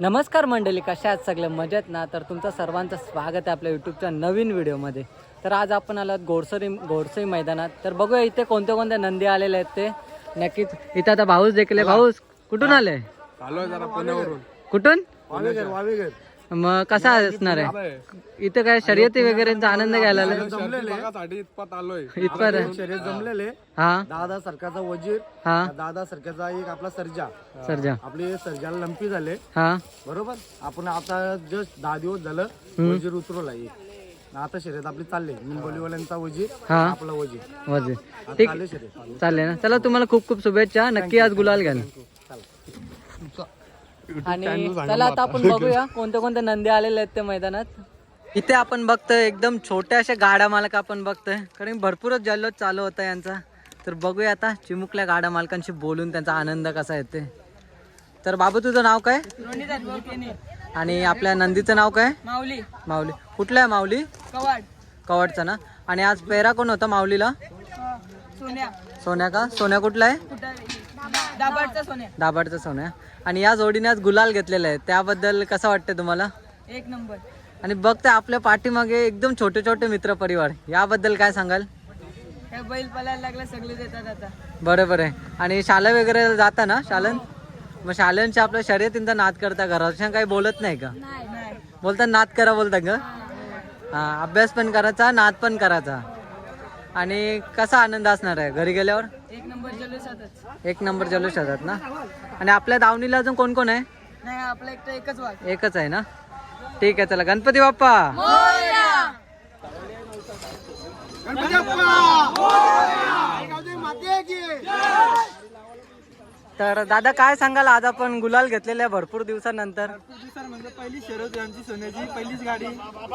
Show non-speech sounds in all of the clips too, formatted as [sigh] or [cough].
नमस्कार मंडळी कशा आहात सगळे? मजेत ना? तर तुमचं सर्वांचं स्वागत आहे आपल्या यूट्यूबच्या नवीन व्हिडिओमध्ये. तर आज आपण आलात गोडसरी गोडसई मैदानात. तर बघूया इथे कोणते कोणते नंदी आलेले आहेत ते. नक्कीच इथं आता भाऊस देखील भाऊस कुठून आले? आलोय जरा पुण्यावरून. कुठून? मग कसा असणार आहे? इथं काय शर्यती वगैरेचा आनंद घ्यायला इतपत आलोय. इथपर शर्यत जमलेले. हा. दादा सरकारचा वजीर हा. दादा सरकारचा एक आपला सर्जा. सरजा. आपले सर्जाला लंपी झाले. हा. बरोबर? आपण आता जस्ट दहा दिवस झालं वजीर उतरवला एक. आता शर्यत आपली चालली. निंबोलीवाल्यांचा वजीर हा. आपला वजीर. वजे ठीक. चालले ना. चला तुम्हाला खूप खूप शुभेच्छा. नक्की आज गुलाल घ्याल. आणि चला आता आपण बघूया कोणते कोणते नंदी आलेले आहेत ते मैदानात. इथे आपण बघतोय एकदम छोट्या अशा गाड्या मालक आपण बघतोय. कारण भरपूरच जल्लोष चालू होता यांचा. तर बघूया आता चिमुकल्या गाड्या मालकांशी बोलून त्यांचा आनंद कसा येते तर बाबू तुझं नाव काय? आणि आपल्या नंदीचं नाव काय? माऊली. माऊली. कुठलं आहे माऊली? कवाड. कवडचं ना? आणि आज पेरा कोण होता माऊलीला? सोन्या. सोन्या का? सोन्या कुठला आहे? दाबाडचा सोन्या. दाभाडचं सोन्या. आणि या जोडीने आज गुलाल घेतलेला आहे. त्याबद्दल कसं वाटतं तुम्हाला? एक नंबर. आणि बघते आपल्या पाठीमागे एकदम छोटे छोटे मित्र परिवार. याबद्दल काय सांगाल? काय बैल पलायला लागला सगळे देतात आता. बरोबर आहे. आणि शाळा वगैरे जाता ना शालन? मग शाळांच्या आपल्या शर्यतींचा नाद करता घराच्या काही बोलत नाही का? बोलता नाद करा बोलता का हा अभ्यास पण करायचा नाद पण करायचा. आणि कसा आनंद असणार आहे? घरी गेल्यावर? एक नंबर जल्लोषातच एक नंबर जल्लोष होतात ना? आणि आपल्या दावणीला अजून कोण कोण आहे? नाही आपला एकटा एकच वाघ. एकच आहे ना? ठीक आहे चला. गणपती बाप्पा! तर दादा काय सांगाल? आज आपण गुलाल घेतलेल्या भरपूर दिवसानंतर. म्हणजे पहिली शर्यत आमची सोन्याची पहिलीच गाडी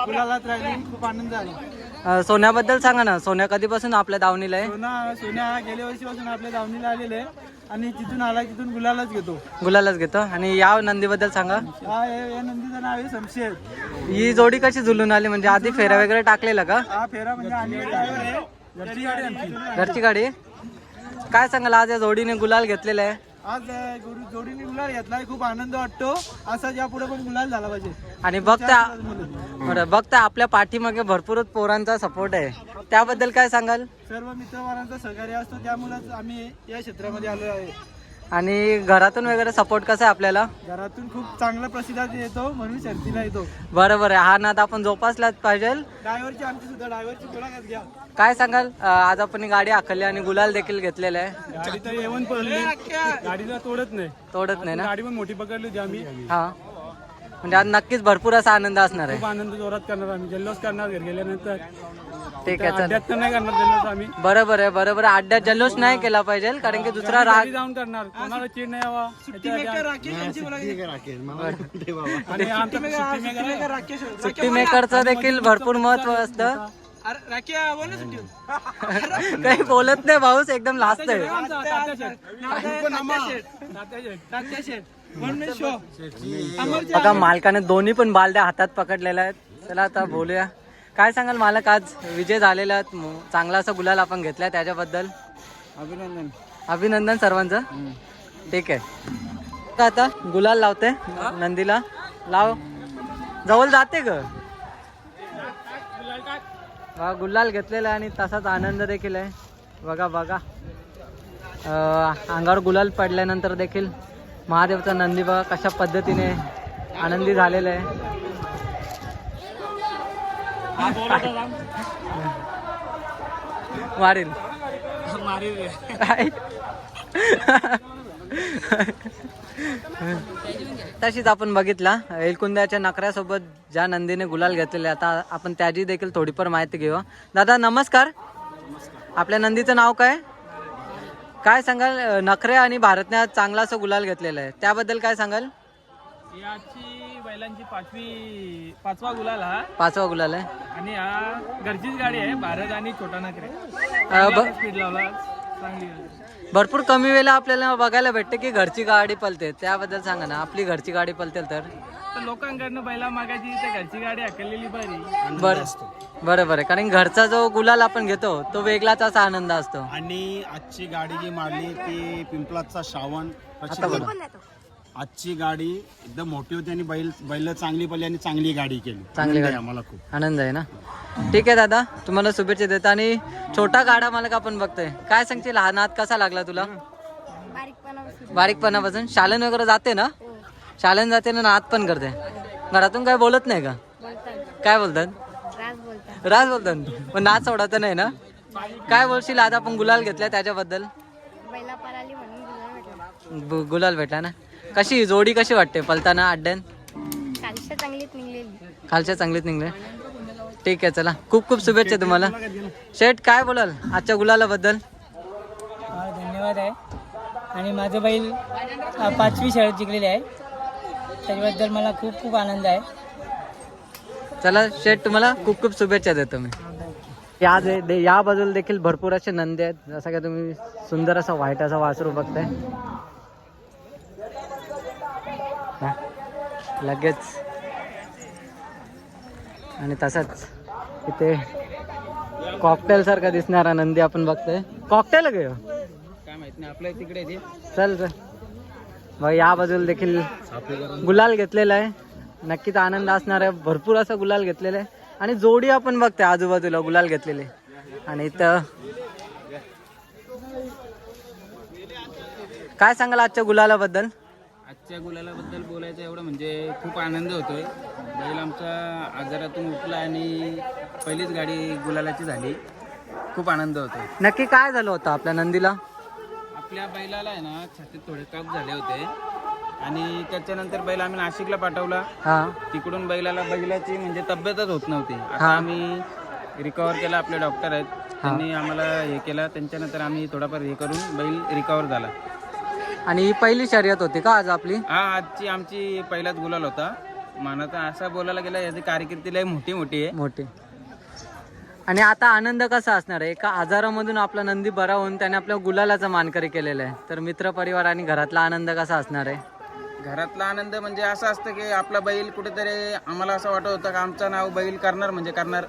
गुलालात राहिली. खूप आनंद झाला. अं, सोन्याबद्दल सांगा ना. सोन्या कधीपासून आपल्या दावणीला आहे? सोना सोन्या गेल्या वर्षीपासून आपल्या दावणीला आलेले आहे आणि तिथून आला तिथून गुलालाच घेतो. गुलालच घेतो. आणि या नंदीबद्दल सांगा. हा हे- नंदीचं नाव आहे शमशेर ही जोडी कशी झुलून आली? म्हणजे आधी फेऱ्या वगैरे टाकलेला का? हा फेरा म्हणजे आम्ही driver आहे. घरची गाडी आमची. घरची गाडी. काय सांगाल? आज या जोडीने गुलाल घेतलेला आहे. आज जोडी- जोडीने गुलाल घेतलाय खूप आनंद वाटतो. असाच यापुढे पण गुलाल झाला पाहिजे. आणि बघता बरं बघता आपल्या पाठीमागे भरपूरच पोरांचा सपोर्ट आहे. त्याबद्दल काय सांगाल? सर्व मित्रवारांचा सहकार्य असतो. त्यामुळेच आम्ही या क्षेत्रामध्ये आलो आहे. आणि घरातून वगैरे सपोर्ट कसा आहे आपल्याला? घरातून खूप चांगला प्रतिसाद येतो म्हणून शर्तीला येतो. बरोबर आहे हा नाद आपण जोपासलाच पाहिजे. ड्रायव्हरची आमची सुद्धा ड्रायव्हरची मुलाखत घ्या. काय सांगाल? अं, आज आपण ही गाडी आखली आणि गुलाल देखील घेतलेला आहे. गाडी तर येऊन पडली गाडीला तोडत नाही. तोडत नाही ना? गाडी पण मोठी पकडली होती आम्ही. हा. म्हणजे आज नक्कीच भरपूर असा आनंद असणार आहे खूप आनंद जोरात करणार आम्ही जल्लोष करणार घरी गेल्यानंतर ठीक आहे चल नाही करणार जल्लोष आम्ही बरोबर आहे बरोबर आहे अड्ड्यात जल्लोष नाही केला पाहिजे कारण की दुसरा राग जाऊन करणार कोणाला चीड नाही यावा आणि आमचा सुट्टी मेकर राकेश सुट्टी मेकरचं देखील भरपूर महत्त्व असतं काही बोलत नाही भाऊस एकदम लास्ट आहे बघा मालकाने दोन्ही पण बालद्या हातात पकडलेल्या आहेत. चला आता बोलूया. काय सांगाल मालक आज विजय झालेला चांगला असा गुलाल आपण घेतलाय त्याच्याबद्दल. अभिनंदन. अभिनंदन सर्वांचं. ठीक आहे. का आता गुलाल लावते नंदीला. लाव. जवळ जाते ग. हा गुलाल घेतलेला आहे आणि तसाच आनंद देखील आहे. बघा बघा. अं, अंगावर गुलाल पडल्यानंतर देखील महादेवचा नंदी बघा कशा पद्धतीने आनंदी झालेला आहे. मारेल. तशीच आपण बघितला. एलकुंद्याच्या नकऱ्यासोबत ज्या नंदीने गुलाल घेतलेले आता आपण त्याची देखील थोडीफार माहिती घेऊ. दादा नमस्कार. आपल्या नंदीचं नाव काय? काय सांगाल? नखरे आणि भारतने आज चांगला असं गुलाल घेतलेला आहे. त्याबद्दल काय सांगाल? याची बैलांची पाचवी पाचवा गुलाल हा. पाचवा गुलाल आहे. आणि हा घरचीच गाडी आहे भारत आणि छोटा अं, ब- स्पीड लावला चांगली भरपूर कमी वेळेला आपल्याला बघायला भेटते की घरची गाडी पलते. त्याबद्दल सांगा ना आपली घरची गाडी पलते तर? लोकांकडनं बैला मागायची तर घरची गाडी हकललेली बरी. बर. बरोबर आहे कारण घरचा जो गुलाल आपण घेतो तो वेगळाच असा आनंद असतो. आणि आजची गाडी जी मारली ती पिंपलाचा श्रावण आता बोला. आजची गाडी एकदम मोठी होती आणि बैल बैल चांगली पडली आणि चांगली गाडी केली. चांगली गाडी. आम्हाला खूप. आनंद आहे ना? ठीक आहे दादा. तुम्हाला शुभेच्छा देतो. आणि छोटा गाडा मला का आपण बघतोय. काय सांगशील? हा नाद कसा लागला तुला? बारीकपणापासून. शालन वगैरे जाते ना? शालन जाते ना नाद पण करते. घरातून काय बोलत नाही का? काय बोलतात? राज बोलतात. पण नाद सोडायचं नाही ना? काय बोलशील आज आपण गुलाल घेतलाय त्याच्याबद्दल? गु- गुलाल भेटला ना? कशी जोडी कशी वाटते? पलताना अड्ड्यान खालच्या चांगलीच निघले. ठीक आहे चला. खूप खूप शुभेच्छा तुम्हाला. शेठ काय बोलाल आजच्या गुलालाबद्दल? धन्यवाद आहे. आणि माझं बैल पाचवी शाळेत जिंकलेली आहे. त्याच्याबद्दल मला खूप खूप आनंद आहे. चला शेठ तुम्हाला खूप खूप शुभेच्छा देतो मी. या दे- दे- या बाजूला देखील भरपूर असे नंदी आहेत जसं का तुम्ही सुंदर असा व्हाईट असा वासरू बघताय. हा, लगेच. आणि तसाच इथे कॉकटेल सारखा दिसणारा नंदी आपण बघतोय. कॉकटेल गे काय माहीत नाही आपल्या तिकडे ते. चल चल. बघ या बाजूला देखील गुलाल घेतलेला आहे. नक्कीच आनंद असणार आहे. भरपूर असा गुलाल घेतलेला आहे. आणि जोडी आपण बघते आजूबाजूला गुलाल घेतलेले. आणि इथं काय सांगाल आजच्या गुलालाबद्दल? आजच्या गुलालाबद्दल बोलायचं एवढं म्हणजे खूप आनंद होतोय. बैल आमचा आजारातून उठला आणि पहिलीच गाडी गुलालाची झाली. खूप आनंद होतोय. नक्की काय झालं होतं आपल्या नंदीला? आपल्या बैलाला आहे ना छातीत थोडे काप झाले होते. आणि त्याच्यानंतर बैल आम्ही नाशिकला पाठवला. हा. तिकडून बैलाला बैलाची म्हणजे तब्येतच होत नव्हती. आता आम्ही रिकवर केला आपले डॉक्टर आहेत. त्यांनी आम्हाला हे केलं. त्यांच्यानंतर आम्ही थोडाफार हे करून बैल रिकवर झाला. आणि ही पहिली शर्यत होती का आज आपली? हा आजची आमची पहिलाच गुलाल होता. मानाचा असा बोलायला गेला याची कारकिर्दी लय मोठी मोठी आहे. मोठी. आणि आता आनंद कसा असणार आहे? एका आजारामधून आपला नंदी बरा होऊन त्याने आपल्या गुलालाचा मानकरी केलेला आहे. तर मित्र परिवार आणि घरातला आनंद कसा असणार आहे? घरातला आनंद म्हणजे असं असतं की आपला बैल कुठेतरी आम्हाला असं वाटत होतं की आमचं नाव बैल करणार म्हणजे करणार.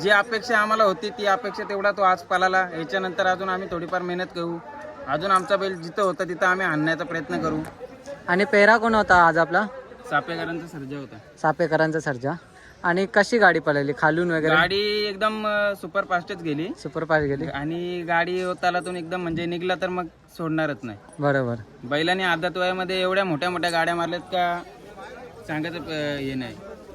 जी अपेक्षा आम्हाला होती ती अपेक्षा तेवढा तो आज पळाला याच्यानंतर अजून आम्ही थोडीफार मेहनत करू अजून आमचा बैल जिथं होता तिथं आम्ही आणण्याचा प्रयत्न करू. आणि पेरा कोण होता आज आपला? सापेकरांचा सर्जा होता. सापेकरांचा सर्जा. आणि कशी गाडी पळाली? खालून वगैरे? गाडी एकदम सुपर फास्टच गेली. सुपरफास्ट गेली? आणि गाडी तालातून एकदम म्हणजे निघला तर मग सोडणारच नाही. बरोबर. बैलाने आदत वयामध्ये एवढ्या मोठ्या मोठ्या गाड्या मारल्यात का सांगायचं अं, हे नाही.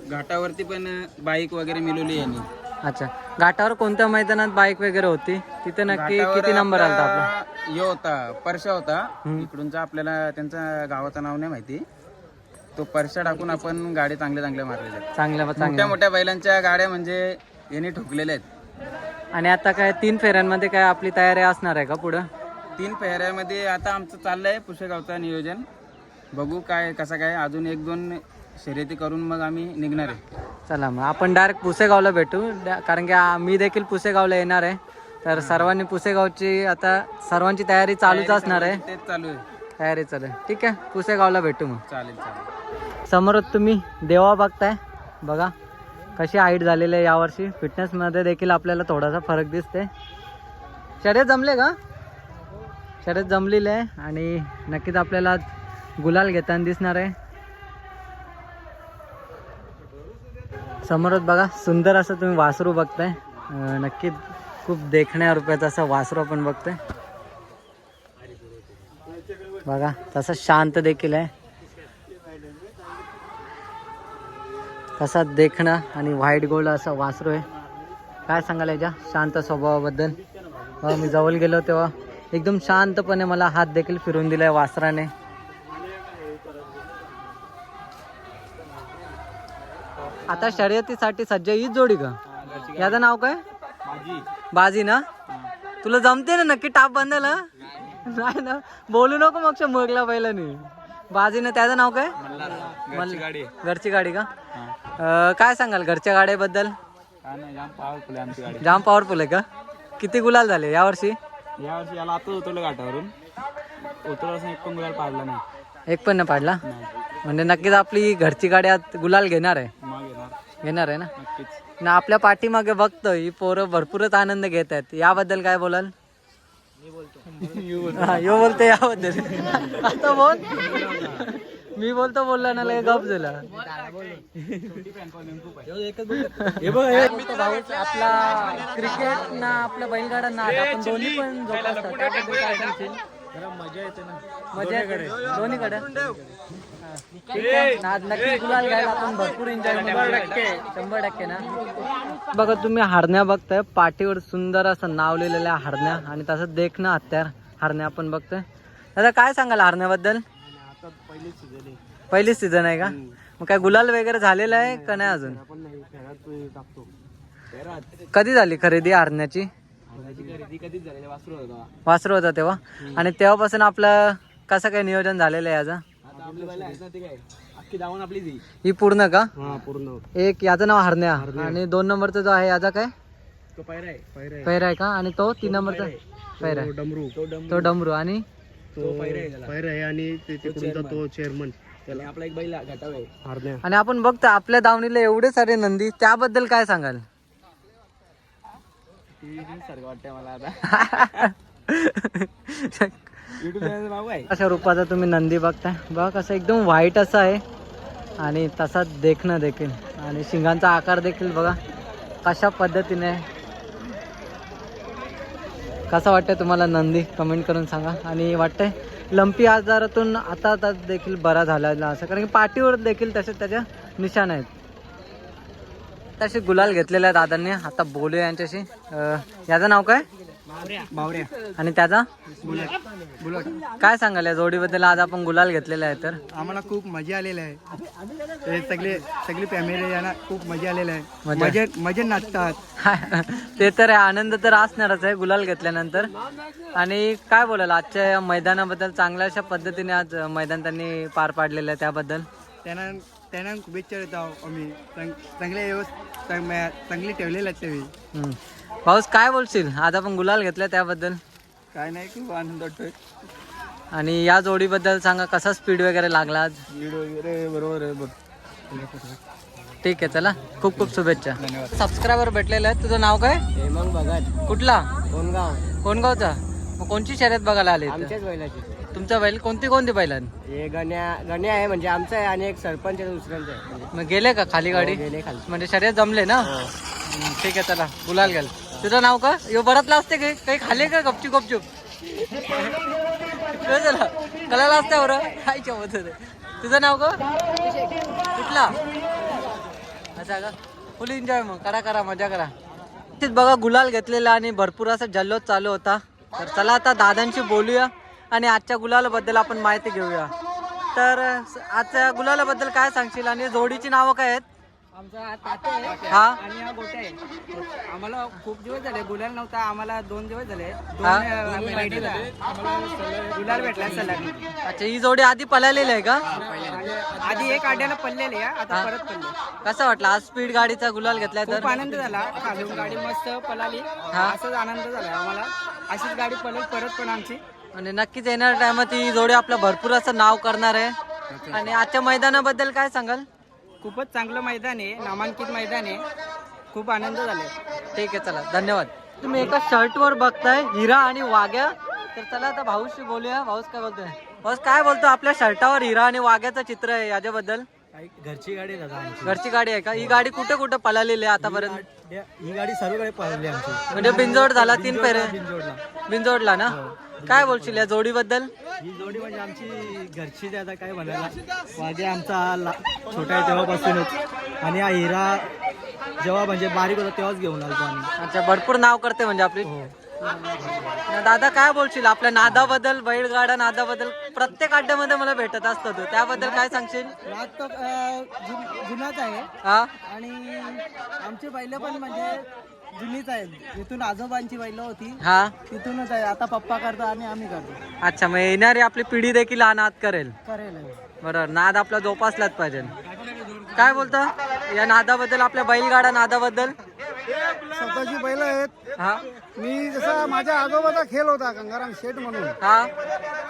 घाटावरती पण बाईक वगैरे मिळवली यांनी. अच्छा. घाटावर कोणत्या मैदानात बाईक वगैरे होती? तिथे नक्की किती नंबर आला आपला? होता परशा होता. इकडूनचा आपल्याला त्यांचा गावाचं नाव नाही माहिती. तो परशा टाकून आपण गाडी चांगल्या चांगल्या मारलेल्या आहेत चांगल्या मोठ्या चांगल्या. मोठ्या बैलांच्या गाड्या म्हणजे यांनी ठोकलेल्या आहेत. आणि आता काय तीन फेऱ्यांमध्ये काय आपली तयारी असणार आहे का पुढं? तीन पेहऱ्यामध्ये आता आमचं चाललंय पुशेगावचं नियोजन. बघू काय कसं काय. अजून एक दोन शर्यती करून मग आम्ही निघणार आहे. चला मग. आपण डायरेक्ट पुसेगावला भेटू. डा- कारण की आ- मी देखील पुसेगावला येणार आहे. तर सर्वांनी पुसेगावची आता सर्वांची तयारी चालूच असणार आहे. तेच चालू आहे. तयारी चालू आहे. ठीक आहे. पुसेगावला भेटू मग. चालेल चालेल. समोरच तुम्ही देवा बघताय. बघा कशी हाईट झालेली आहे यावर्षी. फिटनेसमध्ये देखील आपल्याला थोडासा फरक दिसते शर्यत जमले का? शर्यत जमलेली आहे आणि नक्कीच आपल्याला गुलाल घेताना दिसणार आहे. समोरच बघा सुंदर असं तुम्ही वासरू बघताय. नक्की नक्कीच खूप देखण्या रुपयाचं असं वासरू आपण बघतोय. बघा तसं शांत देखील आहे. कसा देखणं आणि व्हाईट गोल्ड असं वासरू आहे? काय सांगाल याच्या? शांत स्वभावाबद्दल. मी जवळ गेलो तेव्हा एकदम शांतपणे मला हात देखील फिरून दिलाय वासराने. आता शर्यतीसाठी सज्ज हीच जोडी का? याचं नाव काय? बाजी. ना? तुला जमते ना नक्की टाप बांधायला? नाही ना? बोलू नको मग मगला पहिल्याने बाजीनं त्याचं नाव काय? घरची गाडी. का? अं, काय सांगाल घरच्या गाड्याबद्दल? जाम पॉवरफुल आहे आमची गाडी. जाम पॉवरफुल आहे का? किती गुलाल झाले यावर्षी या वर्षी याला आता उतरलं घाटावरून. उतरलं एक पण गुलाल पाडला नाही. एक पण नाही पाडला? म्हणजे नक्कीच आपली घरची गाडी आज गुलाल घेणार आहे. मग येणार. घेणार आहे ना? नक्कीच. ना आपल्या पाठीमागे बघतो ही पोरं भरपूरच आनंद घेत आहेत. याबद्दल काय बोलाल? हा, यो बोलतो याबद्दल. आता बोल. मी बोलतो बोलला ना लगे गप झाला. भाऊच आपला क्रिकेट ना आपला बैलगाडा ना आपण दोन्ही पण जोपासतात त्याबद्दल काय सांगशील मजा येते दोन्हीकडे. नाद नक्की गुलाल घ्यायला आपण भरपूर एन्जॉय शंभर टक्के. शंभर टक्के ना? बघा तुम्ही हरण्या बघताय. पाठीवर सुंदर असं नाव लिहिलेल्या हरण्या. आणि तसं देख ना हत्यार हरण्या आपण बघतोय. दादा काय सांगाल हरण्याबद्दल? पहिलीच सीझन आहे. का? मग काय गुलाल वगैरे झालेला आहे का नाही अजून कधी झाली खरेदी हरण्याची वासरू होता. तेव्हा? आणि तेव्हापासून आपलं कसं काय नियोजन झालेलं आहे याचं ही? पूर्ण का? पूर्ण. एक याचं नाव हरण्या. आणि दोन नंबरचा जो आहे याचा काय? तो पैरा आहे पैरा आहे. पैरा आहे का? आणि तो तीन नंबरचा? पैरा आहे. डमरू. तो डमरू. आणि? तो पैरा आहे आणि ते तिकडूनचा तो चेअरमन त्याला आपला एक बैल घटाव आहे. हरण्या. आणि आपण बघतो आपल्या दावणीला एवढे सारे नंदी त्याबद्दल काय सांगाल? सारखं वाटतंय मला आता. [laughs] युट्यूब चॅनल नाव आहे अशा रूपाचा तुम्ही नंदी बघताय. बघा कसं एकदम व्हाईट असा आहे. आणि तसाच देखणं देखील. आणि शिंगांचा आकार देखील बघा. कशा पद्धतीने. कसा वाटतंय तुम्हाला नंदी? कमेंट करून सांगा. आणि वाटतंय लंपी आजारातून आता आता देखील बरा झालेला असं. कारण की पाठीवर देखील तसे त्याच्या निशाण आहेत. तसे गुलाल घेतलेले आहेत दादांनी. आता बोलूया यांच्याशी. याचं नाव काय? बावऱ्या. आणि त्याचा? बुलेट. बुलेट. काय सांगाल या जोडीबद्दल आज आपण गुलाल घेतलेला आहे तर? आम्हाला खूप मजा आलेली आहे. हे सगळे सगळी फॅमिली यांना खूप मजा आलेली आहे. मजा. मजे मजे नाचतात. [laughs] ते तर आहे आनंद तर असणारच आहे गुलाल घेतल्यानंतर. आणि काय बोलाल आजच्या या मैदानाबद्दल चांगल्या अशा पद्धतीने आज मैदान त्यांनी पार पाडलेलं आहे त्याबद्दल? त्यांना त्यांना शुभेच्छा देतो आम्ही. चांग- चांगले व्यवस्थित चांग- चांगली ठेवलेले आहेत ते. हम्म. पाऊस काय बोलशील? आज आपण गुलाल घेतला त्याबद्दल. काय नाही खूप आनंद वाटतोय. आणि या जोडीबद्दल सांगा कसा स्पीड वगैरे लागला आज? व्हिडिओ वगैरे बरोबर आहे बघ. ठीक आहे चला. खूप खूप शुभेच्छा. सबस्क्रायबर भेटलेले आहेत. तुझं नाव काय? मग बघा कुठला? कोणगाव कोणगावचा मग कोणची शर्यत बघायला आले? आमच्याच बैलाची. तुमचा बैल कोणती कोणती बैलान? हे गण्या गण्या आहे म्हणजे आमचा आहे आणि एक सरपंच आहे दुसऱ्यांचा आहे. म्हणजे मग गेले का खाली गाडी? गेले खाली. म्हणजे शर्यत जमले ना? हम्म, ठीक आहे चला. गुलाल घाल तुझं नाव का? यो बरातला असते काही काही खाले का गपचूप गपचूप? झाला कलाला असते बरं? खायच्या मधून तुझं नाव का? कुठला? अच्छा का? फुल एन्जॉय मग. करा करा मजा करा. तेच बघा गुलाल घेतलेला आणि भरपूर असा जल्लोष चालू होता. तर चला आता दादांशी बोलूया आणि आजच्या गुलालाबद्दल आपण माहिती घेऊया. तर आजच्या गुलालाबद्दल काय सांगशील? आणि जोडीची नावं काय आहेत? आमचा हा. आणि हा आहे. आम्हाला खूप दिवस झाले गुलाल नव्हता आम्हाला दोन दिवस झाले. दोन हा? अं, आम्ही बैठे झाले. आम्हाला गुलाल भेटला सलग अच्छा ही जोडी आधी पळालेली आहे का? आधी एक आड्याला पडलेले आहे, आता परत पडले. कसं वाटलं? आज स्पीड गाडीचा गुलाल घेतलाय तर? खूप आनंद झाला. खालून गाडी मस्त पळाली. हा. असाच आनंद झाला आम्हाला. अशीच गाडी पळेल परत पण आमची. आणि नक्कीच येणार टायमात ही जोडी आपलं भरपूर असं नाव करणार आहे. आणि आजच्या मैदानाबद्दल काय सांगाल? खूपच चांगलं मैदान आहे नामांकित मैदान आहे. खूप आनंद झाले ठीक आहे चला. धन्यवाद. तुम्ही एका शर्टवर बघताय हिरा आणि वाघ्या. तर चला आता भाऊशी बोलूया. भाऊस काय बोलतोय? भाऊस काय बोलतो? आपल्या शर्टावर हिरा आणि वाघ्याचं चित्र आहे याच्याबद्दल. घरची गाडी दादा आमची. घरची गाडी आहे का? ही गाडी कुठे कुठे पळालेली आहे आतापर्यंत? ही गाडी सर्वकडे पळवली आमची. म्हणजे बिंजोड झाला तीन पेरे जोडला बिंजोडला. ना? काय बोलशील या जोडीबद्दल? ही जोडी म्हणजे आमची घरची जी आता काय म्हणायला वाघे आमचा ला- छोटा आहे तेव्हापासूनच. आणि हा हिरा जेव्हा म्हणजे बारीक होता तेव्हाच घेऊन आलो आम्ही. अच्छा भरपूर नाव करते म्हणजे आपली. दादा काय बोलशील? आपल्या नादाबद्दल बैलगाडा नादाबद्दल प्रत्येक अड्ड्यामध्ये मला भेटत असतो तू. त्याबद्दल काय सांगशील? जुनाच आहे. हा? आणि आमची बैल पण म्हणजे जुनीच आहेत. इथून आजोबांची बैल होती हा? तिथूनच आहे. आता पप्पा करतो आणि आम्ही करतो. अच्छा मग येणारी आपली पिढी देखील हा नाद करेल. करेल. बरोबर नाद आपला जोपासलाच पाहिजे. काय बोलता? या नादाबद्दल आपल्या बैलगाडा नादाबद्दल? स्वतःची बैल आहेत. हा. मी जसा माझ्या आजोबाचा खेळ होता गंगाराम शेठ म्हणून. हा.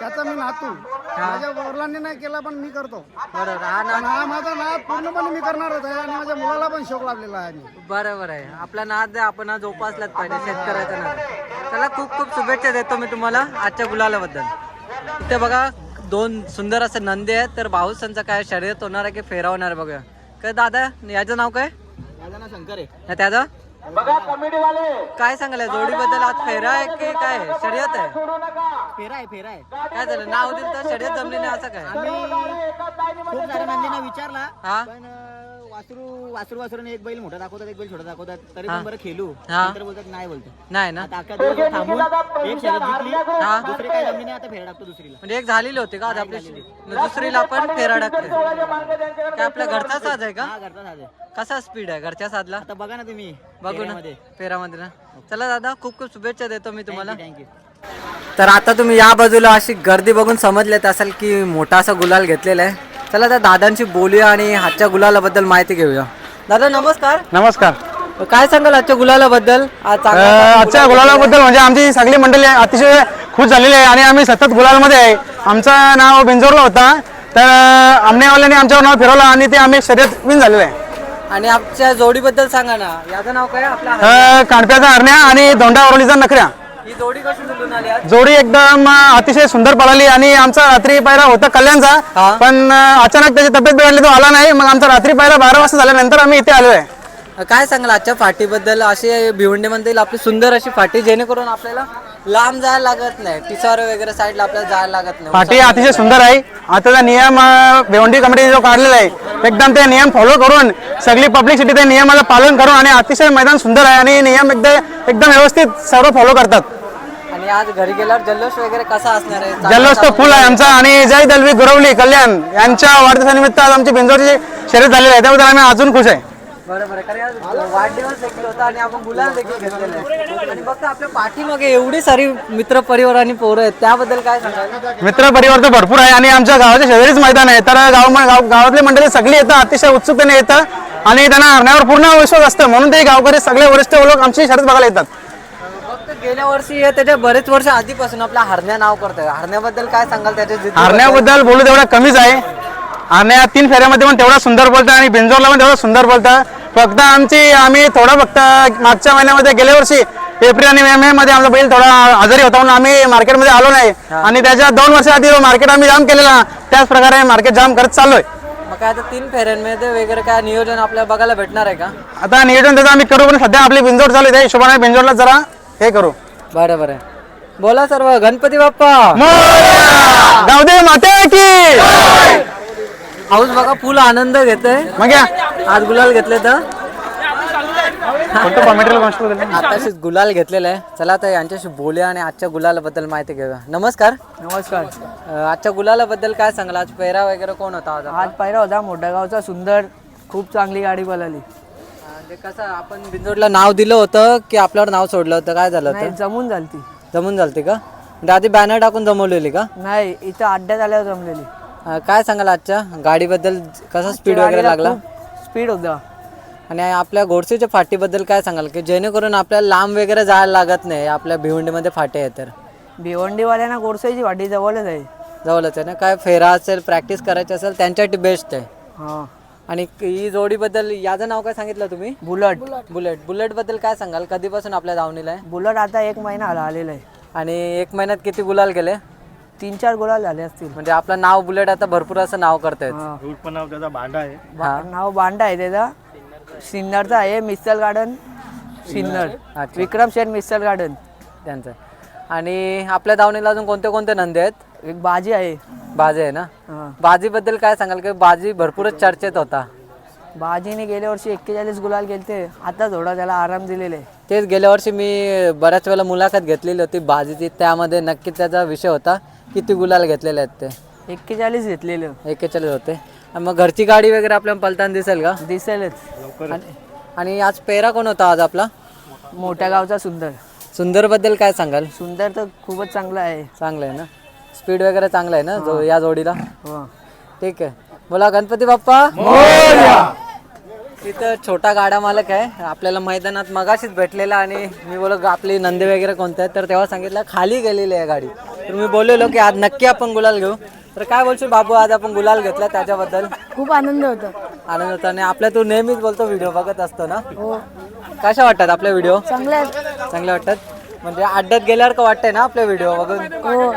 त्याचा मी नातू. माझ्या वडिलांनी नाही केला पण मी करतो. बरोबर. हा हा माझा नाद पूर्णपणे मी करणारच आहे आणि माझ्या मुलाला पण शोक लागलेला आहे बरोबर आहे. आपला नाद आपण हा जोपासलाच पाहिजे शेतकऱ्याचा नाद चला खूप खूप शुभेच्छा देतो मी तुम्हाला आजच्या गुलालाबद्दल. इथे बघा दोन सुंदर असे नंदी आहेत. तर भाऊसांचा काय शर्यत होणार आहे की फेरा होणार आहे बघूया. काय दादा याचं नाव काय? माझं नाव शंकर आहे. ना त्याचं काय सांगायला जोडीबद्दल आज फेरा आहे की काय? शर्यत आहे? फेरा आहे फेरा आहे. काय झालं? नाव दिलं तर शर्यत जमली नाही असं काय? आम्ही खूप साऱ्या नंदींना विचारला हा? पण वासरू वासरू वासरूने एक बैल मोठा दाखवतात एक बैल छोटा दाखवतात. तरी. पण बरं खेळू. हा. नंतर बोलतात नाही बोलतात. नाही ना. आता अख्खा दिवस थांबून एक शर्यत जिंकली हा. दुसरी काय जमली नाही आता फेरा टाकतो दुसरीला. म्हणजे एक झालेली होती का आज आपली? दुसरीला पण फेरा टाकते काय आपल्या घरचा साज आहे का? हा करतात आज कसा स्पीड आहे घरच्या साजला? आता बघा ना तुम्ही बघू ना. फेरामध्ये ना. चला दादा खूप खूप शुभेच्छा देतो मी तुम्हाला. थँक्यू तर आता तुम्ही या बाजूला अशी गर्दी बघून समजलेत असाल की मोठा असा गुलाल घेतलेला आहे. चला त्या दादांशी बोलूया आणि हातच्या गुलालाबद्दल माहिती घेऊया. दादा नमस्कार. नमस्कार. काय सांगाल आजच्या गुलालाबद्दल? आजच्या गुलालाबद्दल म्हणजे आमची सगळी मंडळी अतिशय खुश झालेली आहे आणि आम्ही सतत गुलालमध्ये आहे. आमचं नाव बिंजोरला होता. तर आमनेवाल्यांनी आमच्यावर नाव फिरवलं आणि ते आम्ही शर्यत विन झालेलं आहे. आणि आमच्या जोडीबद्दल सांगा ना. याचं नाव काय आपला कानप्याचा हरण्या आणि धोंडावरलीचा नखऱ्या. जोडी एकदम अतिशय सुंदर पळाली आणि आमचा रात्री पायरा होता. कल्याणचा पण अचानक त्याची तब्येत बिघडली तो आला नाही. मग आमचा रात्री पायरा बारा वाजता झाल्यानंतर आम्ही इथे आलो आहे काय सांगाल आजच्या फाटीबद्दल? अशी भिवंडीमध्ये आपली सुंदर अशी फाटी जेणेकरून आपल्याला लांब जायला लागत नाही. टिसार वगैरे साईडला आपल्याला जायला लागत नाही. पाठी अतिशय सुंदर आहे. आताचा नियम भिवंडी कमिटी जो काढलेला आहे एकदम ते नियम फॉलो करून सगळी पब्लिक सिटी ते नियमाचं पालन करून आणि अतिशय मैदान सुंदर आहे आणि नियम एकदम एकदम व्यवस्थित सर्व फॉलो करतात. आणि आज घरी गेल्यावर जल्लोष वगैरे कसा असणार आहे? जल्लोष तो फुल आहे आमचा आणि जय दलवी गुरवली कल्याण यांच्या वाढदिवसानिमित्त आज आमची बिंजोरची शर्यत झालेली आहे. त्याबद्दल आम्ही अजून खुश आहे. बरोबर आहे कारण वाढदिवस देखील होता आणि आपण गुलाल देखील घेतलेला आहे. आणि बघता आपल्या पाठीमागे एवढी सारी मित्र परिवार आणि पोरं आहेत. त्याबद्दल काय सांगाल? मित्र परिवार तर भरपूर आहे आणि आमच्या गावाच्या शेजारीच मैदान आहे. तर गाव गाव- गावातले मंडळी सगळी येतं अतिशय उत्सुकतेने येतं आणि त्यांना हरण्यावर पूर्ण विश्वास असतं. म्हणून ते गावकरी सगळे वरिष्ठ लोक आमची शर्यत बघायला येतात. फक्त गेल्या वर्षी त्याच्या बरेच वर्ष आधीपासून आपल्या हरण्या नाव करतोय. हरण्याबद्दल काय सांगाल त्याच्या? हरण्याबद्दल बोलू तेवढा कमीच आहे. हरण्या तीन फेऱ्यामध्ये पण तेवढा सुंदर बोलतं आणि बिंजोरला पण तेवढा सुंदर बोलतं फक्त आमची आम्ही थोडा फक्त मागच्या महिन्यामध्ये गेल्या वर्षी एप्रिल आणि मे मध्ये आमचा बैल थोडा आजारी होता म्हणून आम्ही मार्केटमध्ये आलो नाही. आणि त्याच्या दोन वर्ष आधी मार्केट आम्ही जाम केलेला त्याच प्रकारे मार्केट जाम करत चाललोय. मग काय आता तीन फेऱ्यांमध्ये वगैरे काय नियोजन आपल्याला बघायला भेटणार आहे का? आता नियोजन त्याचं आम्ही करू पण सध्या आपली बिंजोर चालू आहे त्या हिशोबाने जरा हे करू. बरं बरं. बोला सर्व गणपती बाप्पा! गावदे माते की! हाऊस बघा फुल आनंद घेतोय. मग या. आज गुलाल घेतले तर. कोणतं आताशीच गुलाल घेतलेला आहे. चला आता यांच्याशी बोलूया आणि आजच्या गुलालाबद्दल माहिती घेऊया. नमस्कार. नमस्कार. अं, आजच्या गुलालाबद्दल काय सांगाल? आज पेहरा वगैरे कोण होता आज? आज पायरा होता. मोठा गावचा सुंदर खूप चांगली गाडी पळाली. म्हणजे कसं आपण बिंदोडला नाव दिलं होतं की आपल्यावर नाव सोडलं होतं? काय झालं नाही होतं? जमून झालती. जमून झालती का? म्हणजे आधी बॅनर टाकून जमवलेली का? नाही इथं अड्ड्यात आल्यावर जमलेली. अं, काय सांगाल आजच्या? गाडीबद्दल कसा स्पीड वगैरे लागला? स्पीड होता. आणि आपल्या गोडसेच्या फाटीबद्दल काय सांगाल? की जेणेकरून आपल्याला लांब वगैरे जायला लागत नाही आपल्या भिवंडीमध्ये फाटे आहे तर. भिवंडीवाल्यांना गोडसाईची वाटी जवळच आहे. जवळच आहे ना? काय फेरा असेल प्रॅक्टिस करायची असेल त्यांच्यासाठी बेस्ट आहे. हा. आणि ही जोडीबद्दल याचं नाव काय सांगितलं तुम्ही? बुलट. बुलेट. बुलेटबद्दल काय सांगाल? कधीपासून आपल्या धावणीला आहे? बुलट आता एक महिना आला आलेला आहे. आणि एक महिन्यात किती गुलाल गेले तीन चार गुलाल झाले असतील. म्हणजे आपलं नाव बुलेट आता भरपूर असं नाव करतायत. हा. पण नाव त्याचा भांडा आहे. नाव बांडा आहे त्याचा. सिन्नरचा आहे मिस्सल गार्डन सिन्नर अच्छा. विक्रम शेठ मिस्सल गार्डन. त्यांचं. आणि आपल्या धावणीला अजून कोणते कोणते नंदी आहेत? एक बाजी आहे. बाजी आहे ना? हा. बाजीबद्दल काय सांगाल? की बाजी भरपूरच चर्चेत होता. बाजीने गेल्या वर्षी एक्केचाळीस गुलाल गेलते. आता थोडा त्याला आराम दिलेला आहे. तेच गेल्या वर्षी मी बऱ्याच वेळेला मुलाखत घेतलेली होती बाजीची. त्यामध्ये नक्की त्याचा विषय होता. किती गुलाल घेतलेले आहेत ते? एक्केचाळीस घेतलेलं. एकेचाळीस होते. आणि मग घरची गाडी वगैरे आपल्याला पलताना दिसेल का? दिसेलच. आणि- आणि आज पेरा कोण होता आज आपला? मोठ्या गावचा सुंदर. सुंदरबद्दल काय सांगाल? सुंदर तर खूपच चांगला आहे. चांगलं आहे ना? स्पीड वगैरे चांगलं आहे ना जो या जोडीला? हो. ठीक आहे. बोला गणपती बाप्पा. तिथं छोटा गाडा मालक आहे. आपल्याला मैदानात मगाशीच भेटलेला आणि मी बोलो ग- आपली नंदी वगैरे कोणते आहेत? तर तेव्हा सांगितलं खाली गेलेली आहे गाडी. तर मी बोललेलो की आज नक्की आपण गुलाल घेऊ. तर काय बोलशील बाबू आज आपण गुलाल घेतला त्याच्याबद्दल? खूप आनंद होतो. आनंद होता आणि आपल्या तू नेहमीच बोलतो व्हिडिओ बघत असतो ना? हो. कशा वाटतात आपले व्हिडिओ? चांगले चांगले वाटतात? म्हणजे अड्ड्यात गेल्यावर का वाटतंय ना आपले व्हिडिओ बघून? हो.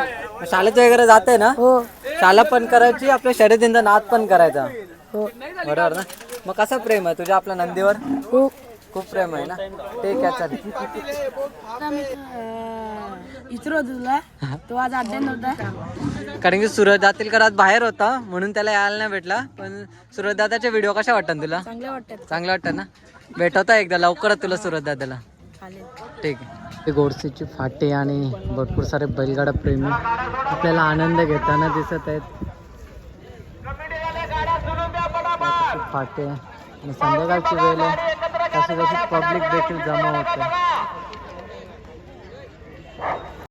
शाळेत वगैरे जाते ना? हो. शाला पण करायची आपल्या शर्यतींचा नाद पण करायचा. बरोबर ना? मग कसं प्रेम आहे तुझ्या आपल्या नंदीवर? खूप. खूप प्रेम आहे ना? ठीक आहे चल. इचरो तुला. तो आज अड्ड्यात होता कारण की सूरज दातीलकर आज बाहेर होता म्हणून त्याला यायला नाही भेटला. पण सूरज दादाचे व्हिडिओ कशा वाटतात तुला? चांगले वाटतात. चांगलं वाटतं ना? भेटवता एकदा लवकरच तुला सूरज दादाला. ठीक आहे. गोडसेची फाटे आणि भरपूर सारे बैलगाडा प्रेमी आपल्याला आनंद घेताना दिसत आहेत. फाटे आणि संध्याकाळची वेळ आहे. तशी तशी पब्लिक देखील जमा होते.